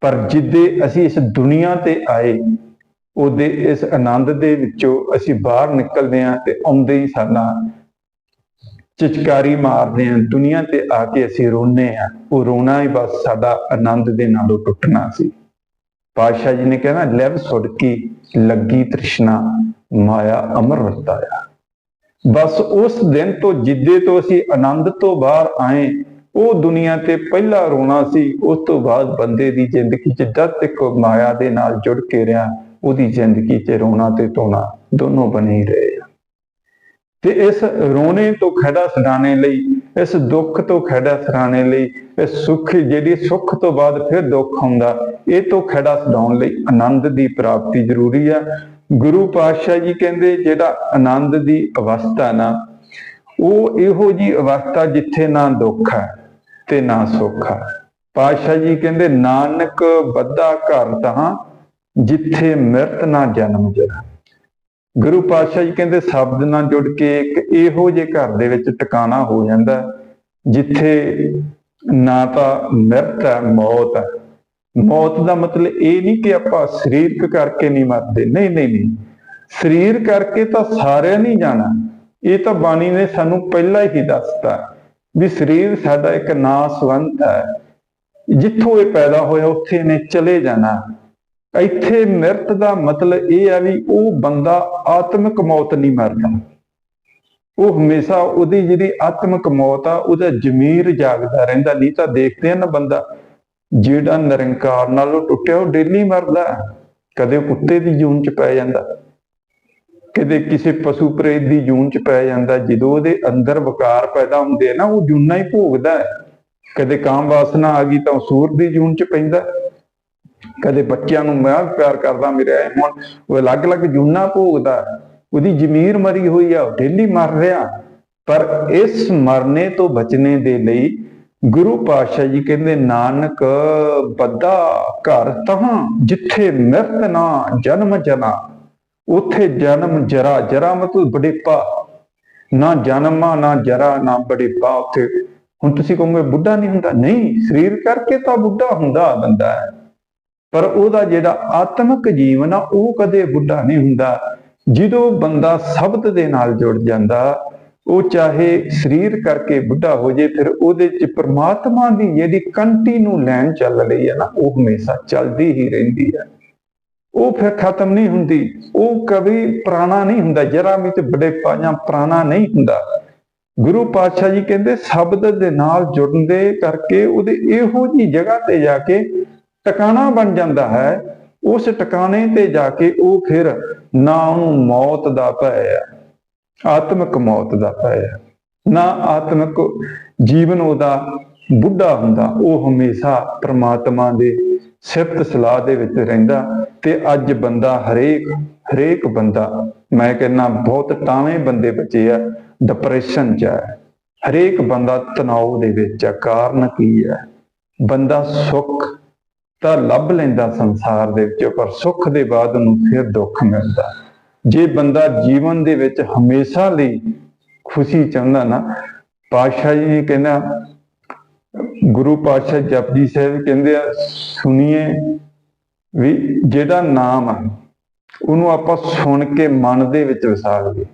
ਪਰ ਜਿੱਦੇ ਅਸੀਂ ਇਸ ਦੁਨੀਆ ਤੇ ਆਏ, ਉਹਦੇ ਇਸ ਆਨੰਦ ਦੇ ਵਿੱਚੋਂ ਅਸੀਂ ਬਾਹਰ ਨਿਕਲਦੇ ਹਾਂ ਤੇ ਆਉਂਦੇ ਹੀ ਸਾਡਾ ਚਿਚਕਾਰੀ ਮਾਰਦੇ ਹਾਂ, ਦੁਨੀਆ ਤੇ ਆ ਕੇ ਅਸੀਂ ਰੋਨੇ ਆ ਉਹ ਰੋਣਾ ਹੀ ਬਸ ਸਾਡਾ ਆਨੰਦ ਦੇ ਨਾਲੋਂ ਟੁੱਟਣਾ ਸੀ। ਪਾਤਸ਼ਾਹ ਜੀ ਨੇ ਕਹਿਣਾ ਲਿਵ ਸੁੜਕੀ ਲੱਗੀ ਤ੍ਰਿਸ਼ਨਾ, ਮਾਇਆ ਅਮਰ ਵਰਤਾਇਆ ਬਸ ਉਸ ਦਿਨ ਤੋਂ ਜਿੱਦੇ ਤੋਂ ਅਸੀਂ ਆਨੰਦ ਤੋਂ ਬਾਹਰ ਆਏ, ਉਹ ਦੁਨੀਆ ਤੇ ਪਹਿਲਾ ਰੋਣਾ ਸੀ। ਉਸ ਤੋਂ ਬਾਅਦ ਬੰਦੇ ਦੀ ਜ਼ਿੰਦਗੀ 'ਚ ਜਦ ਤੱਕ ਮਾਇਆ ਦੇ ਨਾਲ ਜੁੜ ਕੇ ਰਿਹਾ, ਉਹਦੀ ਜ਼ਿੰਦਗੀ 'ਚ ਰੋਣਾ ਤੇ ਧੋਣਾ ਦੋਨੋਂ ਬਣੇ ਹੀ ਰਹੇ। ਤੇ ਇਸ ਰੋਣੇ ਤੋਂ ਖੜਾ ਛਡਾਣੇ ਲਈ, ਇਸ ਦੁੱਖ ਤੋਂ ਖੜਾ ਸਰਾਣੇ ਲਈ, ਇਸ ਸੁੱਖ ਜਿਹੜੀ ਸੁੱਖ ਤੋਂ ਬਾਅਦ ਫਿਰ ਦੁੱਖ ਹੁੰਦਾ ਇਹ ਤੋਂ ਖੜਾ ਛਡਾਉਣ ਲਈ ਆਨੰਦ ਦੀ ਪ੍ਰਾਪਤੀ ਜ਼ਰੂਰੀ ਆ। ਗੁਰੂ ਪਾਤਸ਼ਾਹ ਜੀ ਕਹਿੰਦੇ, ਜਿਹੜਾ ਆਨੰਦ ਦੀ ਅਵਸਥਾ ਨਾ, ਉਹ ਇਹੋ ਜੀ ਅਵਸਥਾ ਜਿੱਥੇ ਨਾ ਦੁੱਖ ਹੈ ਤੇ ਨਾ ਸੁੱਖ ਹੈ ਪਾਤਸ਼ਾਹ ਜੀ ਕਹਿੰਦੇ, ਨਾਨਕ ਬੱਧਾ ਘਰ ਤਾਂ ਜਿੱਥੇ ਮਿਰਤ ਨਾ ਜਨਮ ਜਰਾ। ਗੁਰੂ ਪਾਤਸ਼ਾਹ ਜੀ ਕਹਿੰਦੇ, ਸ਼ਬਦ ਨਾਲ ਜੁੜ ਕੇ ਇੱਕ ਇਹੋ ਜਿਹੇ ਘਰ ਦੇ ਵਿੱਚ ਟਿਕਾਣਾ ਹੋ ਜਾਂਦਾ ਜਿੱਥੇ ਨਾ ਤਾਂ ਮਿਰਤ ਹੈ, ਮੌਤ ਹੈ। ਮੌਤ ਦਾ ਮਤਲਬ ਇਹ ਨਹੀਂ ਕਿ ਆਪਾਂ ਸਰੀਰਕ ਕਰਕੇ ਨਹੀਂ ਮਰਦੇ। ਨਹੀਂ ਨਹੀਂ ਨਹੀਂ। ਸਰੀਰ ਕਰਕੇ ਤਾਂ ਸਾਰਿਆਂ ਨਹੀਂ ਜਾਣਾ। ਇਹ ਤਾਂ ਬਾਣੀ ਨੇ ਸਾਨੂੰ ਪਹਿਲਾਂ ਹੀ ਦੱਸਤਾ ਵੀ ਸਰੀਰ ਸਾਡਾ ਇੱਕ ਨਾਸਵੰਤ ਹੈ। ਜਿੱਥੋਂ ਇਹ ਪੈਦਾ ਹੋਇਆ, ਉੱਥੇ ਨੇ ਚਲੇ ਜਾਣਾ। ਇੱਥੇ ਮਿਰਤ ਦਾ ਮਤਲਬ ਇਹ ਆ ਵੀ ਉਹ ਬੰਦਾ ਆਤਮਿਕ ਮੌਤ ਨਹੀਂ ਮਰਦਾ। ਉਹ ਹਮੇਸ਼ਾ ਉਹਦੀ ਜਿਹੜੀ ਆਤਮਿਕ ਮੌਤ ਆ, ਉਹਦਾ ਜ਼ਮੀਰ ਜਾਗਦਾ ਰਹਿੰਦਾ, ਨਹੀਂ ਤਾਂ ਦੇਖਦੇ ਆ ਨਾ ਬੰਦਾ ਜਿਹੜਾ ਨਿਰੰਕਾਰ ਨਾਲ ਉਹ ਟੁੱਟਿਆ, ਉਹ ਡੇਲੀ ਮਰਦਾ ਕਦੇ ਕੁੱਤੇ ਦੀ ਜੂਨ ਚ ਪੈ ਜਾਂਦਾ, ਕਦੇ ਕਿਸੇ ਪਸ਼ੂ ਪ੍ਰੇਤ ਦੀ ਜੂਨ ਚ ਪੈ ਜਾਂਦਾ, ਜਦੋਂ ਉਹਦੇ ਅੰਦਰ ਵਿਕਾਰ ਪੈਦਾ ਹੁੰਦੇ ਆ ਨਾ, ਉਹ ਜੂਨਾ ਹੀ ਭੋਗਦਾ ਹੈ। ਕਦੇ ਕਾਮ ਵਾਸਨਾ ਆ ਗਈ ਤਾਂ ਉਹ ਸੂਰ ਦੀ ਜੂਨ ਚ ਪੈਂਦਾ ਕਦੇ ਬੱਚਿਆਂ ਨੂੰ ਮੈਂ ਪਿਆਰ ਕਰਦਾ ਮੇਰੇ ਹੁਣ, ਉਹ ਅਲੱਗ-ਅਲੱਗ ਜੂਨਾ ਭੋਗਦਾ। ਉਹਦੀ ਜ਼ਮੀਰ ਮਰੀ ਹੋਈ ਆ ਡੇਲੀ ਮਰ ਰਿਹਾ। ਪਰ ਇਸ ਮਰਨੇ ਤੋਂ ਬਚਣੇ ਦੇ ਲਈ ਗੁਰੂ ਪਾਤਸ਼ਾਹ ਜੀ ਕਹਿੰਦੇ, ਨਾਨਕ ਬੱਦਾ ਘਰ ਤਹਾਂ, ਜਿੱਥੇ ਮਿਰਤ ਨਾ ਜਨਮ ਜਨਾ, ਉਥੇ ਜਨਮ ਜਰਾ ਜਰਾ ਮਤਲਬ ਬੜੇਪਾ ਨਾ ਜਨਮਾ, ਨਾ ਜਰਾ, ਨਾ ਬੜੇਪਾ ਉਥੇ। ਹੁਣ ਤੁਸੀਂ ਕਹੋਗੇ, ਬੁੱਢਾ ਨਹੀਂ ਹੁੰਦਾ। ਨਹੀਂ, ਸਰੀਰ ਕਰਕੇ ਤਾਂ ਬੁੱਢਾ ਹੁੰਦਾ ਬੰਦਾ। ਹੈ ਪਰ ਉਹਦਾ ਜਿਹੜਾ ਆਤਮਿਕ ਜੀਵਨ ਆ, ਉਹ ਕਦੇ ਬੁੱਢਾ ਨਹੀਂ ਹੁੰਦਾ। ਜਦੋਂ ਬੰਦਾ ਸ਼ਬਦ ਦੇ ਨਾਲ ਜੁੜ ਜਾਂਦਾ, ਉਹ ਚਾਹੇ ਸਰੀਰ ਕਰਕੇ ਬੁੱਢਾ ਹੋ ਜੇ, ਫਿਰ ਉਹਦੇ ਚ ਪ੍ਰਮਾਤਮਾ ਦੀ ਜਿਹੜੀ ਕੰਟੀਨਿਊ ਲੈਣ ਚੱਲ ਰਹੀ ਹੈ ਨਾ, ਉਹ ਹਮੇਸ਼ਾ ਚੱਲਦੀ ਹੀ ਰਹਿੰਦੀ ਹੈ ਉਹ ਫਿਰ ਖਤਮ ਨਹੀਂ ਹੁੰਦੀ। ਉਹ ਕਦੇ ਪੁਰਾਣਾ ਨਹੀਂ ਹੁੰਦਾ। ਜਰਾ ਵੀ ਬੜੇ ਪਾਜਾਂ ਪੁਰਾਣਾ ਨਹੀਂ ਹੁੰਦਾ। ਗੁਰੂ ਪਾਤਸ਼ਾਹ ਜੀ ਕਹਿੰਦੇ, ਸ਼ਬਦ ਦੇ ਨਾਲ ਜੁੜਨ ਦੇ ਕਰਕੇ ਉਹਦੇ ਇਹੋ ਜੀ ਜਗ੍ਹਾ ਤੇ ਜਾ ਕੇ ਟਿਕਾਣਾ ਬਣ ਜਾਂਦਾ ਹੈ, ਉਸ ਟਿਕਾਣੇ ਤੇ ਜਾ ਕੇ ਉਹ ਫਿਰ ਨਾ ਉਹਨੂੰ ਮੌਤ ਦਾ ਭੈ ਹੈ ਆਤਮਿਕ ਮੌਤ ਦਾ ਭੈ ਹੈ ਨਾ ਆਤਮਿਕ ਜੀਵਨ ਉਹਦਾ ਬੁੱਢਾ ਹੁੰਦਾ, ਉਹ ਹਮੇਸ਼ਾ ਪ੍ਰਮਾਤਮਾ ਦੇ ਸਿਫਤ ਸਲਾਹ ਦੇ ਵਿੱਚ ਰਹਿੰਦਾ ਤੇ ਅੱਜ ਬੰਦਾ ਹਰੇਕ ਹਰੇਕ ਬੰਦਾ, ਮੈਂ ਕਹਿੰਨਾ ਬਹੁਤ ਟਾਵੇਂ ਬੰਦੇ ਬਚੇ ਆ ਡਿਪਰੈਸ਼ਨ ਚ ਹੈ ਹਰੇਕ ਬੰਦਾ ਤਣਾਅ ਦੇ ਵਿੱਚ ਆ, ਕਾਰਨ ਕੀ ਹੈ ਬੰਦਾ ਸੁੱਖ ਤਾਂ ਲੱਭ ਲੈਂਦਾ ਸੰਸਾਰ ਦੇ ਵਿੱਚ, ਪਰ ਸੁੱਖ ਦੇ ਬਾਅਦ ਉਹਨੂੰ ਫਿਰ ਦੁੱਖ ਮਿਲਦਾ। ਜੇ ਬੰਦਾ ਜੀਵਨ ਦੇ ਵਿੱਚ ਹਮੇਸ਼ਾ ਲਈ ਖੁਸ਼ੀ ਚਾਹੁੰਦਾ ਨਾ, ਪਾਤਸ਼ਾਹ ਜੀ ਨੇ ਕਹਿੰਦਾ, ਗੁਰੂ ਪਾਤਸ਼ਾਹ ਜਪਜੀ ਸਾਹਿਬ ਕਹਿੰਦੇ ਆ, ਸੁਣੀਏ ਵੀ ਜਿਹੜਾ ਨਾਮ ਆ, ਉਹਨੂੰ ਆਪਾਂ ਸੁਣ ਕੇ ਮਨ ਦੇ ਵਿੱਚ ਵਸਾ ਲਈਏ।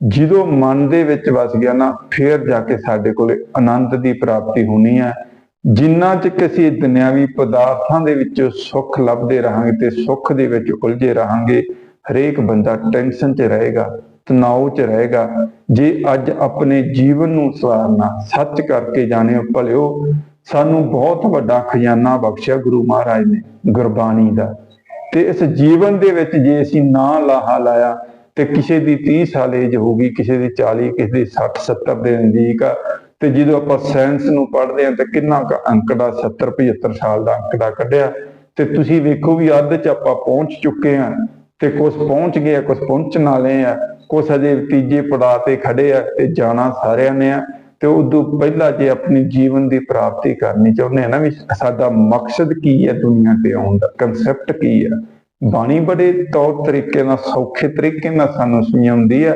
ਜਦੋਂ ਮਨ ਦੇ ਵਿੱਚ ਵਸ ਗਿਆ ਨਾ, ਫੇਰ ਜਾ ਕੇ ਸਾਡੇ ਕੋਲੇ ਆਨੰਦ ਦੀ ਪ੍ਰਾਪਤੀ ਹੋਣੀ ਹੈ ਜਿੰਨਾ ਚਿਰ ਅਸੀਂ ਦੁਨਿਆਵੀ ਪਦਾਰਥਾਂ ਦੇ ਵਿੱਚ ਸੁੱਖ ਲੱਭਦੇ ਰਹਾਂਗੇ ਤੇ ਸੁੱਖ ਦੇ ਵਿੱਚ ਉਲਝੇ ਰਹਾਂਗੇ, ਹਰੇਕ ਬੰਦਾ ਟੈਨਸ਼ਨ 'ਚ ਰਹੇਗਾ ਤਣਾਅ 'ਚ ਰਹੇਗਾ। ਜੇ ਅੱਜ ਆਪਣੇ ਜੀਵਨ ਨੂੰ ਸਵਾਰਨਾ ਸੱਚ ਕਰਕੇ ਜਾਣਿਓ ਭਲਿਓ, ਸਾਨੂੰ ਬਹੁਤ ਵੱਡਾ ਖਜ਼ਾਨਾ ਬਖਸ਼ਿਆ ਗੁਰੂ ਮਹਾਰਾਜ ਨੇ ਗੁਰਬਾਣੀ ਦਾ। ਤੇ ਇਸ ਜੀਵਨ ਦੇ ਵਿੱਚ ਜੇ ਅਸੀਂ ਨਾ ਲਾਹਾ ਲਾਇਆ, ਤੇ ਕਿਸੇ ਦੀ 30 ਸਾਲ ਏਜ ਹੋਊਗੀ ਕਿਸੇ ਦੀ 40 ਕਿਸੇ ਦੀ 60 70 ਦੇ ਨਜ਼ਦੀਕ ਤੇ ਜਦੋਂ ਆਪਾਂ ਸਾਇੰਸ ਨੂੰ ਪੜ੍ਹਦੇ ਹਾਂ ਤਾਂ ਕਿੰਨਾ ਕੁ ਅੰਕੜਾ 70 75 ਸਾਲ ਦਾ ਅੰਕੜਾ ਕੱਢਿਆ, ਤੇ ਤੁਸੀਂ ਵੇਖੋ ਵੀ ਅੱਧ ਚ ਆਪਾਂ ਪਹੁੰਚ ਚੁੱਕੇ ਹਾਂ ਤੇ ਕੁਝ ਪਹੁੰਚ ਗਏ ਆ ਕੁਝ ਪਹੁੰਚਣ ਵਾਲੇ ਆ ਕੁਝ ਅਜੇ ਤੀਜੇ ਪੜਾਅ ਤੇ ਖੜੇ ਆ ਤੇ ਜਾਣਾ ਸਾਰਿਆਂ ਨੇ ਆ, ਤੇ ਉਦੋਂ ਪਹਿਲਾਂ ਜੇ ਆਪਣੀ ਜੀਵਨ ਦੀ ਪ੍ਰਾਪਤੀ ਕਰਨੀ ਚਾਹੁੰਦੇ ਆ ਨਾ ਵੀ ਸਾਡਾ ਮਕਸਦ ਕੀ ਹੈ ਦੁਨੀਆ ਤੇ ਆਉਣ ਦਾ ਕਨਸੈਪਟ ਕੀ ਹੈ? ਬਾਣੀ ਬੜੇ ਤੌਰ ਤਰੀਕੇ ਨਾਲ, ਸੌਖੇ ਤਰੀਕੇ ਨਾਲ ਸਾਨੂੰ ਸਮਝਾਉਂਦੀ ਹੈ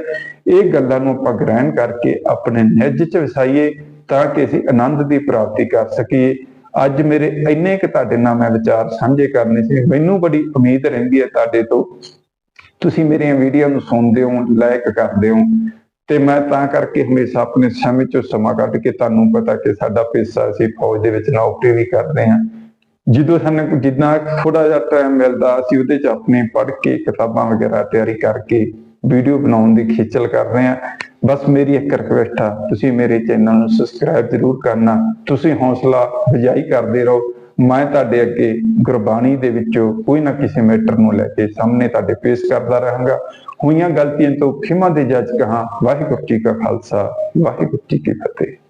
ਇਹ ਗੱਲਾਂ ਨੂੰ ਆਪਾਂ ਗ੍ਰਹਿਣ ਕਰਕੇ ਆਪਣੇ ਨਿੱਜ ਚ ਵਸਾਈਏ ਤਾਂ ਕਿ ਅਸੀਂ ਆਨੰਦ ਦੀ ਪ੍ਰਾਪਤੀ ਕਰ ਸਕੀਏ। ਅੱਜ ਮੇਰੇ ਇੰਨੇ ਕਿ ਤੁਹਾਡੇ ਨਾਲ ਮੈਂ ਵਿਚਾਰ ਸਾਂਝੇ ਕਰਨੇ ਸੀ। ਮੈਨੂੰ ਬੜੀ ਉਮੀਦ ਰਹਿੰਦੀ ਹੈ ਤੁਹਾਡੇ ਤੋਂ। ਤੁਸੀਂ ਮੇਰੀਆਂ ਵੀਡੀਓ ਨੂੰ ਸੁਣਦੇ ਹੋ ਲਾਇਕ ਕਰਦੇ ਹੋ ਤੇ ਮੈਂ ਤਾਂ ਕਰਕੇ ਹਮੇਸ਼ਾ ਆਪਣੇ ਸਮੇਂ ਚੋਂ ਸਮਾਂ ਕੱਢ ਕੇ ਤੁਹਾਨੂੰ ਪਤਾ ਕਿ ਸਾਡਾ ਪੈਸਾ ਅਸੀਂ ਫੌਜ ਦੇ ਵਿੱਚ ਨੌਕਰੀ ਵੀ ਕਰਦੇ ਹਾਂ। ਜਦੋਂ ਸਾਨੂੰ ਜਿੰਨਾ ਥੋੜਾ ਜਿਹਾ ਟਾਈਮ ਮਿਲਦਾ, ਅਸੀਂ ਉਹਦੇ ਚ ਆਪਣੇ ਪੜ੍ਹ ਕੇ, ਕਿਤਾਬਾਂ ਵਗੈਰਾ ਤਿਆਰੀ ਕਰਕੇ ਵੀਡੀਓ ਬਣਾਉਣ ਦੀ ਖੇਚਲ ਕਰ ਰਹੇ ਹਾਂ। ਬਸ ਮੇਰੀ ਇੱਕ ਰਿਕਵੈਸਟ ਆ, ਤੁਸੀਂ ਮੇਰੇ ਚੈਨਲ ਨੂੰ ਸਬਸਕ੍ਰਾਈਬ ਜ਼ਰੂਰ ਕਰਨਾ। ਤੁਸੀਂ ਹੌਸਲਾ ਅਫਜ਼ਾਈ ਕਰਦੇ ਰਹੋ। ਮੈਂ ਤੁਹਾਡੇ ਅੱਗੇ ਗੁਰਬਾਣੀ ਦੇ ਵਿੱਚੋਂ ਕੋਈ ਨਾ ਕਿਸੇ ਮੈਟਰ ਨੂੰ ਲੈ ਕੇ ਸਾਹਮਣੇ ਤੁਹਾਡੇ ਪੇਸ਼ ਕਰਦਾ ਰਹਾਂਗਾ। ਹੋਈਆਂ ਗਲਤੀਆਂ ਤੋਂ ਖਿਮਾ ਦੇ ਜੱਜ ਕਹਾ। ਵਾਹਿਗੁਰੂ ਜੀ ਕਾ ਖਾਲਸਾ, ਵਾਹਿਗੁਰੂ ਜੀ ਕੀ ਫਤਿਹ।